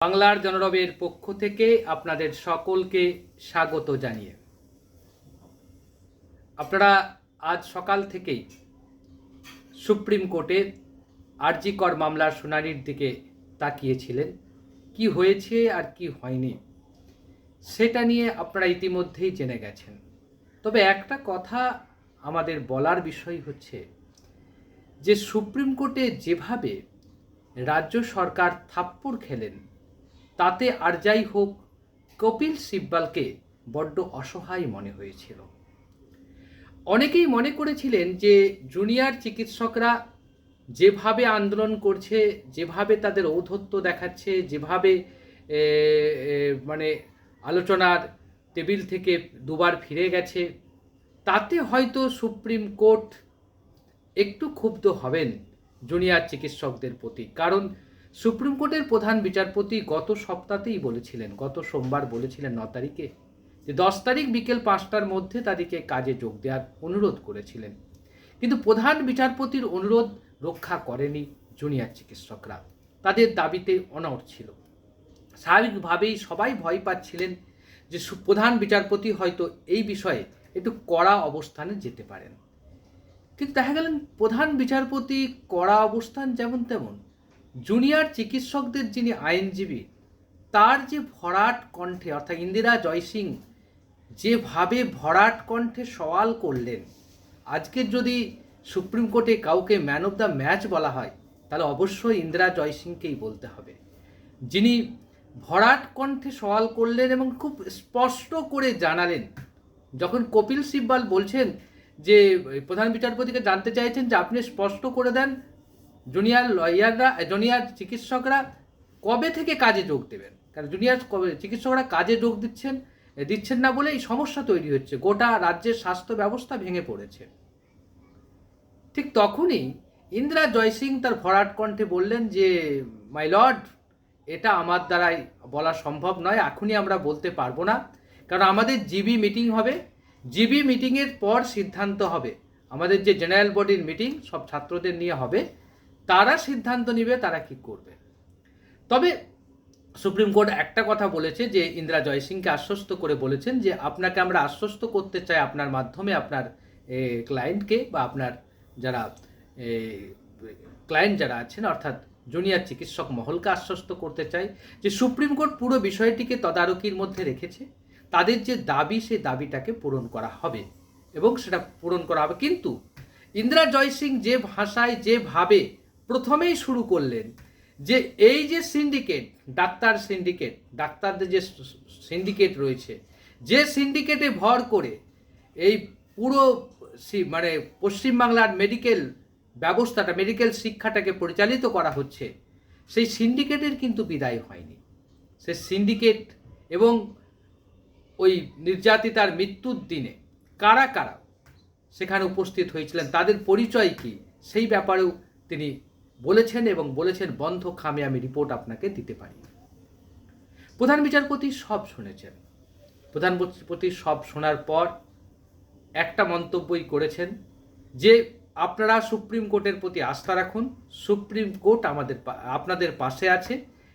বাংলার জনরবের পক্ষ থেকে আপনাদের সকলকে স্বাগত জানিয়ে। আপনারা আজ সকাল থেকেই সুপ্রিম কোর্টে আরজিকর মামলার শুনানির দিকে তাকিয়েছিলেন। কি হয়েছে আর কি হয়নি, সেটা নিয়ে আপনারা ইতিমধ্যেই জেনে গেছেন। তবে একটা কথা আমাদের বলার বিষয় হচ্ছে যে, সুপ্রিম কোর্টে যেভাবে রাজ্য সরকার থাপ্পড় খেলেন তাতে আর যাই হোক, কপিল সিব্বালকে বড্ড অসহায় মনে হয়েছিল। অনেকেই মনে করেছিলেন যে জুনিয়র চিকিৎসকরা যেভাবে আন্দোলন করছে, যেভাবে তাদের ঔদ্ধত্য দেখাচ্ছে, যেভাবে মানে আলোচনার টেবিল থেকে দুবার ফিরে গেছে, তাতে হয়তো সুপ্রিম কোর্ট একটু ক্ষুব্ধ হবেন জুনিয়র চিকিৎসকদের প্রতি। কারণ সুপ্রিম কোর্টের প্রধান বিচারপতি গত সপ্তাহতেই বলেছিলেন, গত সোমবার বলেছিলেন ন তারিখে যে দশ তারিখ বিকেল পাঁচটার মধ্যে তাদেরকে কাজে যোগ দেওয়ার অনুরোধ করেছিলেন। কিন্তু প্রধান বিচারপতির অনুরোধ রক্ষা করেনি জুনিয়র চিকিৎসকরা। তাদের দাবিতে অনড় ছিল। স্বাভাবিকভাবেই সবাই ভয় পাচ্ছিলেন যে প্রধান বিচারপতি হয়তো এই বিষয়ে একটু কড়া অবস্থানে যেতে পারেন। কিন্তু দেখা গেলেন প্রধান বিচারপতি কড়া অবস্থান যেমন তেমন। জুনিয়র চিকিৎসকদের যিনি আইনজীবী, তার যে ভরাট কণ্ঠে, অর্থাৎ ইন্দিরা জয়সিং যেভাবে ভরাট কণ্ঠে সওয়াল করলেন, আজকে যদি সুপ্রিম কোর্টে কাউকে ম্যান অফ দ্য ম্যাচ বলা হয়, তাহলে অবশ্যই ইন্দিরা জয়সিংকেই বলতে হবে। যিনি ভরাট কণ্ঠে সওয়াল করলেন এবং খুব স্পষ্ট করে জানালেন, যখন কপিল সিব্বাল বলছেন যে, প্রধান বিচারপতিকে জানতে চাইছেন যে, আপনি স্পষ্ট করে দেন জুনিয়র লয়াররা জুনিয়র চিকিৎসকরা কবে থেকে কাজে যোগ দেবেন? কারণ জুনিয়র কবে চিকিৎসকরা কাজে যোগ দিচ্ছেন দিচ্ছেন না বলে এই সমস্যা তৈরি হচ্ছে। গোটা রাজ্যের স্বাস্থ্য ব্যবস্থা ভেঙে পড়েছে। ঠিক তখনই ইন্দিরা জয়সিং তার ভরাট কণ্ঠে বললেন যে, মাই লর্ড, এটা আমার দ্বারাই বলা সম্ভব নয়, এখনই আমরা বলতে পারব না। কারণ আমাদের জিবি মিটিং হবে। জিবি মিটিংয়ের পর সিদ্ধান্ত হবে। আমাদের যে জেনারেল বডির মিটিং সব ছাত্রদের নিয়ে হবে। তারা সিদ্ধান্ত নেবে, তারা কি করবে? তবে সুপ্রিম কোর্ট একটা কথা বলেছে যে ইন্দিরা জয়সিংকে আশ্বস্ত করে বলেছেন যে আপনাকে আমরা আশ্বস্ত করতে চাই আপনার মাধ্যমে আপনার ক্লায়েন্টকে বা আপনার যারা ক্লায়েন্ট যারা আছেন, অর্থাৎ জুনিয়র চিকিৎসক মহলকে আশ্বস্ত করতে চাই। যে সুপ্রিম কোর্ট পুরো বিষয়টিকে তদারকির মধ্যে রেখেছে। তাদের যে দাবি সেই দাবিটাকে পূরণ করা হবে এবং সেটা পূরণ করা হবে। কিন্তু ইন্দিরা জয়সিং যে ভাষায় যেভাবে প্রথমেই শুরু করলেন যে এই যে সিন্ডিকেট ডাক্তার সিন্ডিকেট ডাক্তারদের যে সিন্ডিকেট রয়েছে, যে সিন্ডিকেটে ভর করে এই পুরো মানে পশ্চিমবাংলার মেডিকেল ব্যবস্থাটা মেডিকেল শিক্ষাটাকে পরিচালিত করা হচ্ছে, সেই সিন্ডিকেটের কিন্তু বিদায় হয়নি। সে সিন্ডিকেট এবং ওই নির্যাতিতার মৃত্যুর দিনে কারা কারা সেখানে উপস্থিত হয়েছিলেন, তাদের পরিচয় কি, সেই ব্যাপারেও তিনি বলেছেন এবং বলেছেন বন্ধ খামে আমি রিপোর্ট আপনাকে দিতে পারি। প্রধান বিচারপতি সব শুনেছেন। প্রধান বিচারপতি সব শোনার পর একটা মন্তব্যই করেছেন যে আপনারা সুপ্রিম কোর্টের প্রতি আস্থা রাখুন, সুপ্রিম কোর্ট আমাদের আপনাদের পাশে আছে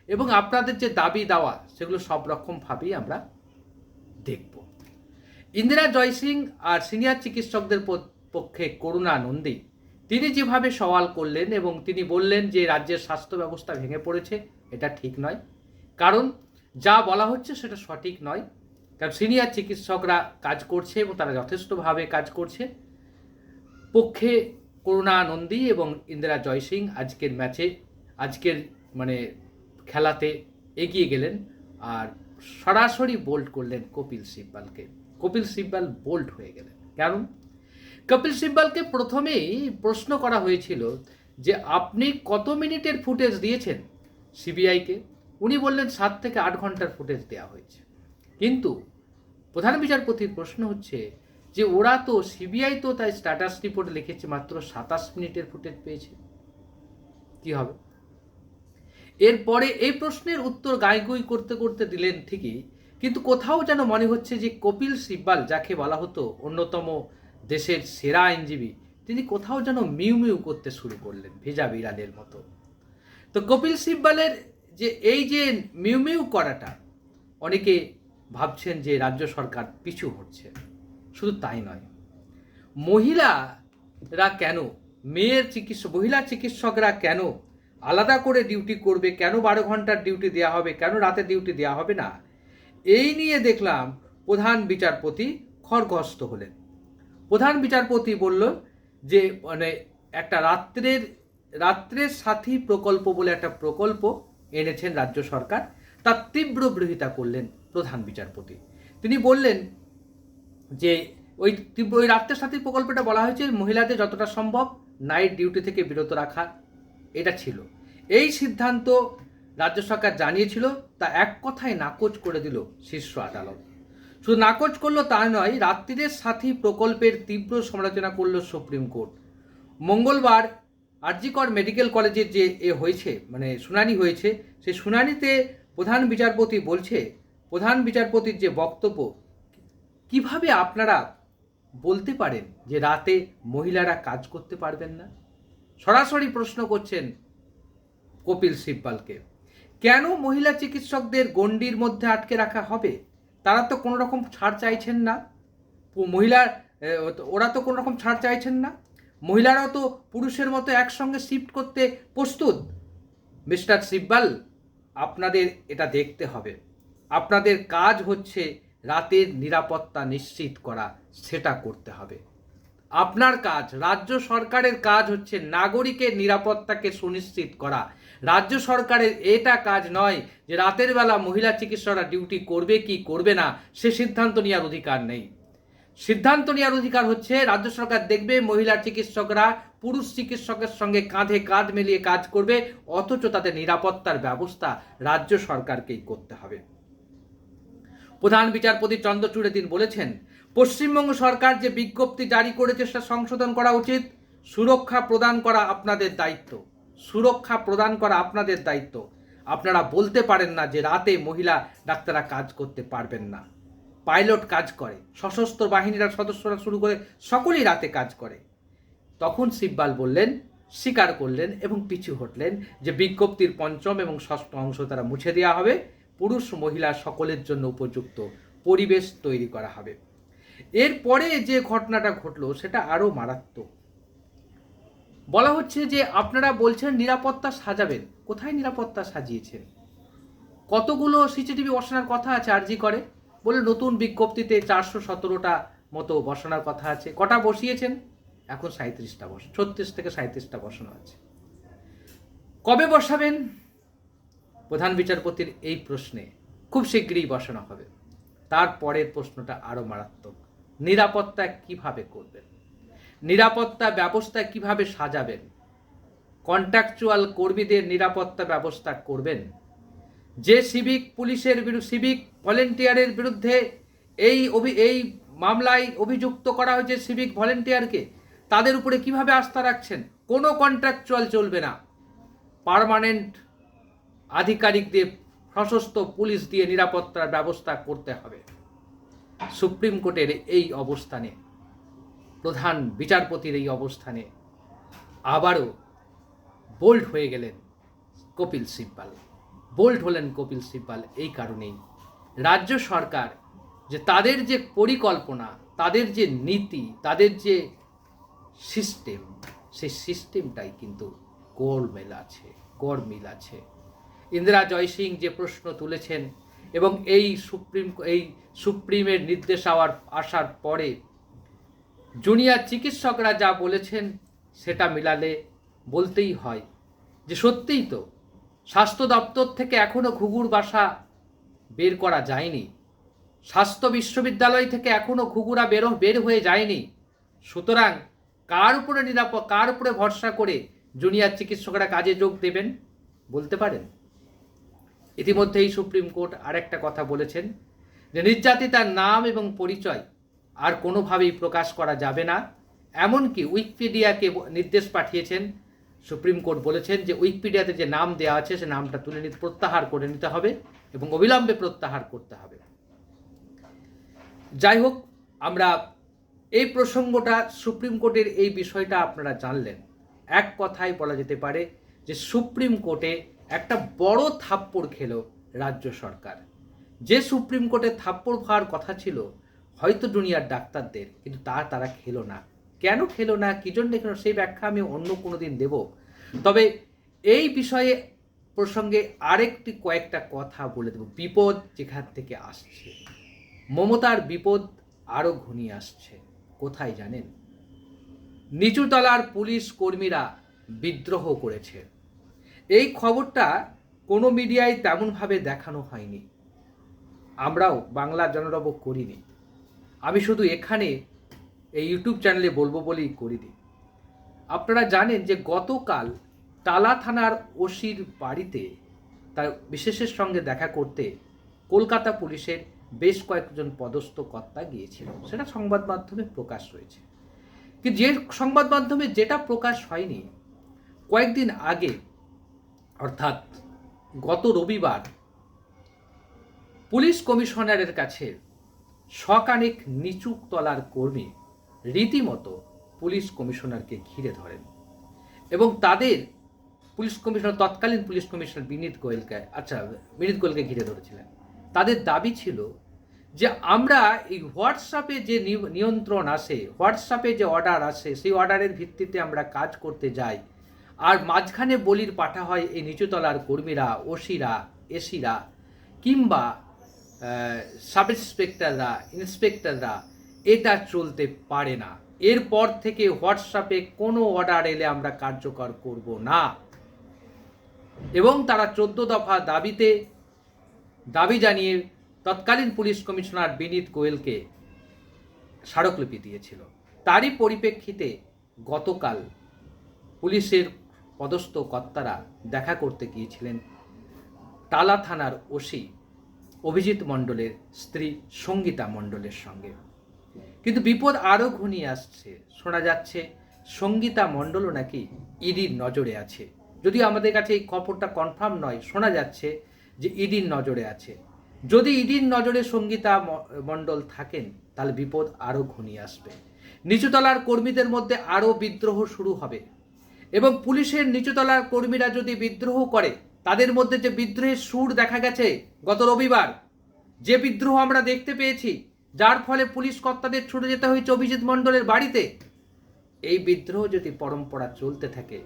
এবং আপনাদের যে দাবি দাওয়া সেগুলো সব রকমভাবেই আমরা দেখব। ইন্দিরা জয়সিং আর সিনিয়র চিকিৎসকদের পক্ষে করুণা নন্দী তিনি যেভাবে সওয়াল করলেন এবং তিনি বললেন যে রাজ্যের স্বাস্থ্য ব্যবস্থা ভেঙে পড়েছে, এটা ঠিক নয়। কারণ যা বলা হচ্ছে সেটা সঠিক নয়। কারণ সিনিয়র চিকিৎসকরা কাজ করছে এবং তারা যথেষ্টভাবে কাজ করছে। পক্ষে করুণা নন্দী এবং ইন্দিরা জয়সিং আজকের ম্যাচে, আজকের মানে খেলাতে এগিয়ে গেলেন আর সরাসরি বোল্ড করলেন কপিল সিব্বালকে। কপিল সিব্বাল বোল্ড হয়ে গেলেন। কারণ কপিল সিব্বালকে প্রথমেই প্রশ্ন করা হয়েছিল যে আপনি কত মিনিটের ফুটেজ দিয়েছেন সিবিআইকে? উনি বললেন সাত থেকে আট ঘণ্টার ফুটেজ দেওয়া হয়েছে। কিন্তু প্রধান বিচারপতির প্রশ্ন হচ্ছে যে ওরা তো, সিবিআই তো তাই স্ট্যাটাস রিপোর্ট লিখেছে মাত্র সাতাশ মিনিটের ফুটেজ পেয়েছে। কি হবে? এরপরে এই প্রশ্নের উত্তর গাইগুই করতে করতে দিলেন ঠিকই, কিন্তু কোথাও যেন মনে হচ্ছে যে কপিল সিব্বাল, যাকে বলা হতো অন্যতম দেশের সেরা আইনজীবী, তিনি কোথাও যেন মিউ মিউ করতে শুরু করলেন ভেজা বিড়ালের মতো। তো কপিল সিব্বালের যে এই যে মিউ মিউ করাটা, অনেকে ভাবছেন যে রাজ্য সরকার পিছু হচ্ছে শুধু তাই নয়, মহিলারা কেন, মেয়ের চিকিৎসক, মহিলা চিকিৎসকরা কেন আলাদা করে ডিউটি করবে, কেন বারো ঘণ্টার ডিউটি দেওয়া হবে, কেন রাতে ডিউটি দেওয়া হবে না? এই নিয়ে দেখলাম প্রধান বিচারপতি খড়গস্ত হলেন। প্রধান বিচারপতি বলল যে মানে একটা রাত্রের রাত্রের সাথী প্রকল্প বলে একটা প্রকল্প এনেছেন রাজ্য সরকার, তার তীব্র বিরোধিতা করলেন প্রধান বিচারপতি। তিনি বললেন যে, ওই তীব্র, ওই রাত্রের সাথী প্রকল্পটা বলা হয়েছে মহিলাদের যতটা সম্ভব নাইট ডিউটি থেকে বিরত রাখা এটা ছিল। এই সিদ্ধান্ত রাজ্য সরকার জানিয়েছিল, তা এক কথায় নাকচ করে দিল শীর্ষ আদালত। শুধু নাকচ করল তা নয় রাত্রিদের সাথী প্রকল্পের তীব্র সমালোচনা করল সুপ্রিম কোর্ট। মঙ্গলবার আরজিকর মেডিকেল কলেজের যে এ হয়েছে মানে শুনানি হয়েছে সেই শুনানিতে প্রধান বিচারপতি বলছে, প্রধান বিচারপতির যে বক্তব্য, কীভাবে আপনারা বলতে পারেন যে রাতে মহিলারা কাজ করতে পারবেন না? সরাসরি প্রশ্ন করছেন কপিল সিব্বালকে, কেন মহিলা চিকিৎসকদের গণ্ডির মধ্যে আটকে রাখা হবে? তারা তো কোনো রকম ছাড় চাইছেন না। মহিলার ওরা তো কোনো রকম ছাড় চাইছেন না। মহিলারাও তো পুরুষের মতো একসঙ্গে শিফট করতে প্রস্তুত। মিস্টার সিব্বাল, আপনাদের এটা দেখতে হবে। আপনাদের কাজ হচ্ছে রাতের নিরাপত্তা নিশ্চিত করা, সেটা করতে হবে। আপনার কাজ, রাজ্য সরকারের কাজ হচ্ছে নাগরিকের নিরাপত্তাকে সুনিশ্চিত করা। রাজ্য সরকারের এটা কাজ নয় যে রাতের বেলা মহিলা চিকিৎসকরা ডিউটি করবে কি করবে না, সে সিদ্ধান্ত নেওয়ার অধিকার নেই। সিদ্ধান্ত নেওয়ার অধিকার হচ্ছে, রাজ্য সরকার দেখবে মহিলা চিকিৎসকরা পুরুষ চিকিৎসকের সঙ্গে কাঁধে কাঁধ মিলিয়ে কাজ করবে, অথচ তাদের নিরাপত্তার ব্যবস্থা রাজ্য সরকারকেই করতে হবে। প্রধান বিচারপতি চন্দ্রচূড়ে দিন বলেছেন, পশ্চিমবঙ্গ সরকার যে বিজ্ঞপ্তি জারি করেছে সেটা সংশোধন করা উচিত, সুরক্ষা প্রদান করা আপনাদের দায়িত্ব, সুরক্ষা প্রদান করা আপনাদের দায়িত্ব। আপনারা বলতে পারেন না যে রাতে মহিলা ডাক্তাররা কাজ করতে পারবেন না। পাইলট কাজ করে, সশস্ত্র বাহিনীর সদস্যরা শুরু করে সকলেই রাতে কাজ করে। তখন শিববাল বললেন, স্বীকার করলেন এবং পিছু হটলেন যে বিজ্ঞপ্তির পঞ্চম এবং ষষ্ঠ অংশ তারা মুছে দেওয়া হবে। পুরুষ মহিলা সকলের জন্য উপযুক্ত পরিবেশ তৈরি করা হবে। এরপরে যে ঘটনাটা ঘটলো, সেটা আরও মারাত্মক। বলা হচ্ছে যে আপনারা বলছেন নিরাপত্তা সাজাবেন। কোথায় নিরাপত্তা সাজিয়েছেন? কতগুলো সিসিটিভি বসানোর কথা আছে আরজি করে? বলে নতুন বিজ্ঞপ্তিতে চারশো সতেরোটা মতো বসানোর কথা আছে। কটা বসিয়েছেন? এখন সাঁত্রিশটা বস, ছত্রিশ থেকে সাঁত্রিশটা বসানো আছে। কবে বসাবেন? প্রধান বিচারপতির এই প্রশ্নে খুব শীঘ্রই বসানো হবে। তারপরের প্রশ্নটা আরও মারাত্মক। নিরাপত্তা কীভাবে করবেন? নিরাপত্তা ব্যবস্থা কীভাবে সাজাবেন? কন্ট্রাকচুয়াল কর্মীদের নিরাপত্তা ব্যবস্থা করবেন? যে সিভিক পুলিশের বিরুদ্ধে সিভিক ভলেন্টিয়ারের বিরুদ্ধে এই অভি, এই মামলায় অভিযুক্ত করা হয়েছে সিভিক ভলেন্টিয়ারকে, তাদের উপরে কীভাবে আস্থা রাখছেন? কোনো কন্ট্রাকচুয়াল চলবে না। পার্মানেন্ট আধিকারিকদের সশস্ত্র পুলিশ দিয়ে নিরাপত্তার ব্যবস্থা করতে হবে। সুপ্রিম কোর্টের এই অবস্থানে, প্রধান বিচারপতির এই অবস্থানে আবারও বোল্ড হয়ে গেলেন কপিল সিব্বাল। বোল্ড হলেন কপিল সিব্বাল এই কারণেই। রাজ্য সরকার যে তাদের যে পরিকল্পনা, তাদের যে নীতি, তাদের যে সিস্টেম, সেই সিস্টেমটাই কিন্তু গোলমেল আছে গড়মিল আছে। ইন্দিরা জয়সিং যে প্রশ্ন তুলেছেন এবং এই সুপ্রিম এই সুপ্রিমের নির্দেশ আওয়ার আসার পরে জুনিয়র চিকিৎসকরা যা বলেছেন সেটা মিলালে বলতেই হয়। যে সত্যিই তো, স্বাস্থ্য দপ্তর থেকে এখনও ঘুঘুর বাসা বের করা যায়নি। স্বাস্থ্য বিশ্ববিদ্যালয় থেকে এখনও ঘুঘুরা বেরো বের হয়ে যায়নি। সুতরাং কার উপরে নিরাপদ কার উপরে ভরসা করে জুনিয়র চিকিৎসকরা কাজে যোগ দেবেন বলতে পারেন? ইতিমধ্যেই সুপ্রিম কোর্ট আরেকটা কথা বলেছেন যে নির্যাতিতার নাম এবং পরিচয় আর কোনোভাবেই প্রকাশ করা যাবে না। এমনকি উইকিপিডিয়াকে নির্দেশ পাঠিয়েছেন, সুপ্রিম কোর্ট বলেছেন যে উইকিপিডিয়াতে যে নাম দেওয়া আছে সে নামটা তুলে নিতে প্রত্যাহার করে নিতে হবে এবং অবিলম্বে প্রত্যাহার করতে হবে। যাই হোক, আমরা এই প্রসঙ্গটা সুপ্রিম কোর্টের এই বিষয়টা আপনারা জানলেন। এক কথায় বলা যেতে পারে যে সুপ্রিম কোর্টে একটা বড় থাপ্পড় খেলো রাজ্য সরকার। যে সুপ্রিম কোর্টে থাপ্পড় খাওয়ার কথা ছিল, হয়তো দুনিয়ার ডাক্তারদের, কিন্তু তা তারা খেলো না। কেন খেলো না? কী জন্য খেলো সেই ব্যাখ্যা আমি অন্য কোনো দিন দেব। তবে এই বিষয়ে প্রসঙ্গে আরেকটি কয়েকটা কথা বলে দেব। বিপদ যেখান থেকে আসছে। মমতার বিপদ আরও ঘনিয়ে আসছে। কোথায় জানেন? নিচুতলার পুলিশ কর্মীরা বিদ্রোহ করেছে। এই খবরটা কোনো মিডিয়ায় তেমনভাবে দেখানো হয়নি। আমরাও বাংলা জনরব করিনি। আমি শুধু এখানে এই ইউটিউব চ্যানেলে বলব বলেই করিনি। আপনারা জানেন যে গতকাল টালা থানার ওসির বাড়িতে তার বিশেষের সঙ্গে দেখা করতে কলকাতা পুলিশের বেশ কয়েকজন পদস্থ কর্তা গিয়েছিল। সেটা সংবাদ মাধ্যমে প্রকাশ হয়েছে। কিন্তু যে সংবাদ মাধ্যমে যেটা প্রকাশ হয়নি, কয়েকদিন আগে অর্থাৎ গত রবিবার পুলিশ কমিশনারের কাছে শকানেক নিচুক তলার কর্মী রীতিমতো পুলিশ কমিশনারকে ঘিরে ধরেন এবং তাদের পুলিশ কমিশনার, তৎকালীন পুলিশ কমিশনার বিনীত গোয়েলকে আচ্ছা বিনীত গোয়েলকে ঘিরে ধরেছিলেন। তাদের দাবি ছিল যে আমরা এই হোয়াটসঅ্যাপে যে নিয়ন্ত্রণ আসে, হোয়াটসঅ্যাপে যে অর্ডার আসে, সেই অর্ডারের ভিত্তিতে আমরা কাজ করতে যাই আর মাঝখানে বলির পাঠা হয় এই নিচুতলার কর্মীরা, ওসিরা, এসিরা কিংবা সাব ইন্সপেক্টররা ইন্সপেক্টররা এটা চলতে পারে না। এরপর থেকে হোয়াটসঅ্যাপে কোনো অর্ডার এলে আমরা কার্যকর করব না। এবং তারা চোদ্দ দফা দাবিতে দাবি জানিয়ে তৎকালীন পুলিশ কমিশনার বিনীত গোয়েলকে স্মারকলিপি দিয়েছিল। তারই পরিপ্রেক্ষিতে গতকাল পুলিশের পদস্থ কর্তারা দেখা করতে গিয়েছিলেন। টালা থানার ওসি অভিজিৎ মণ্ডলের স্ত্রী সঙ্গীতা মণ্ডলের সঙ্গে। কিন্তু বিপদ আরও ঘনিয়ে আসছে। শোনা যাচ্ছে, সঙ্গীতা মণ্ডলও নাকি ইডির নজরে আছে। যদিও আমাদের কাছে এই খবরটা কনফার্ম নয়, শোনা যাচ্ছে যে ইডির নজরে আছে। যদি ইডির নজরে সঙ্গীতা মণ্ডল থাকেন, তাহলে বিপদ আরও ঘনিয়ে আসবে। নিচুতলার কর্মীদের মধ্যে আরও বিদ্রোহ শুরু হবে। এবং পুলিশের নিচুতলার কর্মীরা যদি বিদ্রোহ করে, তাদের মধ্যে যে বিদ্রোহের সুর দেখা গেছে গত রবিবার, যে বিদ্রোহ আমরা দেখতে পেয়েছি, যার ফলে পুলিশ কর্তাদের ছুটে যেতে হয়েছে অভিজিৎ মণ্ডলের বাড়িতে, এই বিদ্রোহ যদি পরম্পরা চলতে থাকে,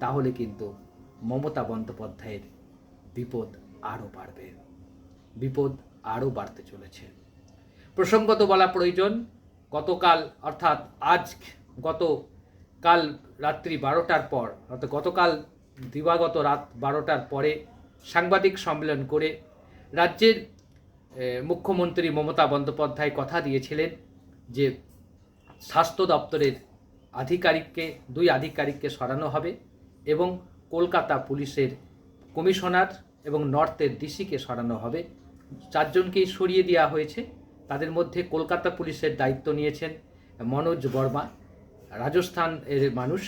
তাহলে কিন্তু মমতা বন্দ্যোপাধ্যায়ের বিপদ আরও বাড়বে। বিপদ আরও বাড়তে চলেছে। প্রসঙ্গত বলা প্রয়োজন, গতকাল অর্থাৎ আজ গত কাল রাত্রি বারোটার পর, অর্থাৎ গতকাল দিবাগত রাত বারোটার পরে সাংবাদিক সম্মেলন করে রাজ্যের মুখ্যমন্ত্রী মমতা বন্দ্যোপাধ্যায় কথা দিয়েছিলেন যে স্বাস্থ্য দপ্তরের আধিকারিককে, দুই আধিকারিককে সরানো হবে এবং কলকাতা পুলিশের কমিশনার এবং নর্থের ডিসিকে সরানো হবে। চারজনকেই সরিয়ে দেওয়া হয়েছে। তাদের মধ্যে কলকাতা পুলিশের দায়িত্ব নিয়েছেন মনোজ বর্মা রাজস্থান এর মানুষ,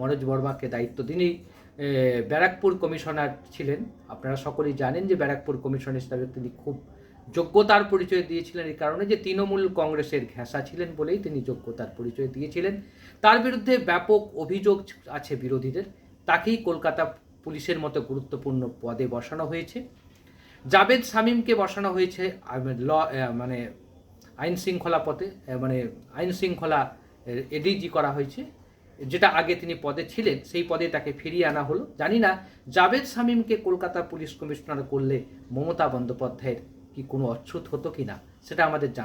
মনোজ বর্মাকে দায়িত্ব তিনি ব্যারাকপুর কমিশনার ছিলেন। আপনারা সকলেই জানেন যে ব্যারাকপুর কমিশনার হিসাবে তিনি খুব যোগ্যতার পরিচয় দিয়েছিলেন। এই কারণে যে তৃণমূল কংগ্রেসের ঘেঁষা ছিলেন বলেই তিনি যোগ্যতার পরিচয় দিয়েছিলেন। তার বিরুদ্ধে ব্যাপক অভিযোগ আছে বিরোধীদের। তাকেই কলকাতা পুলিশের মতো গুরুত্বপূর্ণ পদে বসানো হয়েছে। জাবেদ শামীমকে বসানো হয়েছে ল মানে আইন শৃঙ্খলা পথে মানে আইন শৃঙ্খলা এডিজি করা হয়েছে। যেটা আগে তিনি পদে ছিলেন, সেই পদে তাকে ফিরিয়ে আনা হলো। জানি না, জাভেদ শামীমকে কলকাতা পুলিশ কমিশনার করলে মমতা বন্দ্যোপাধ্যায়ের কি কোনো অচ্ছুত হতো কি না সেটা আমাদের জানা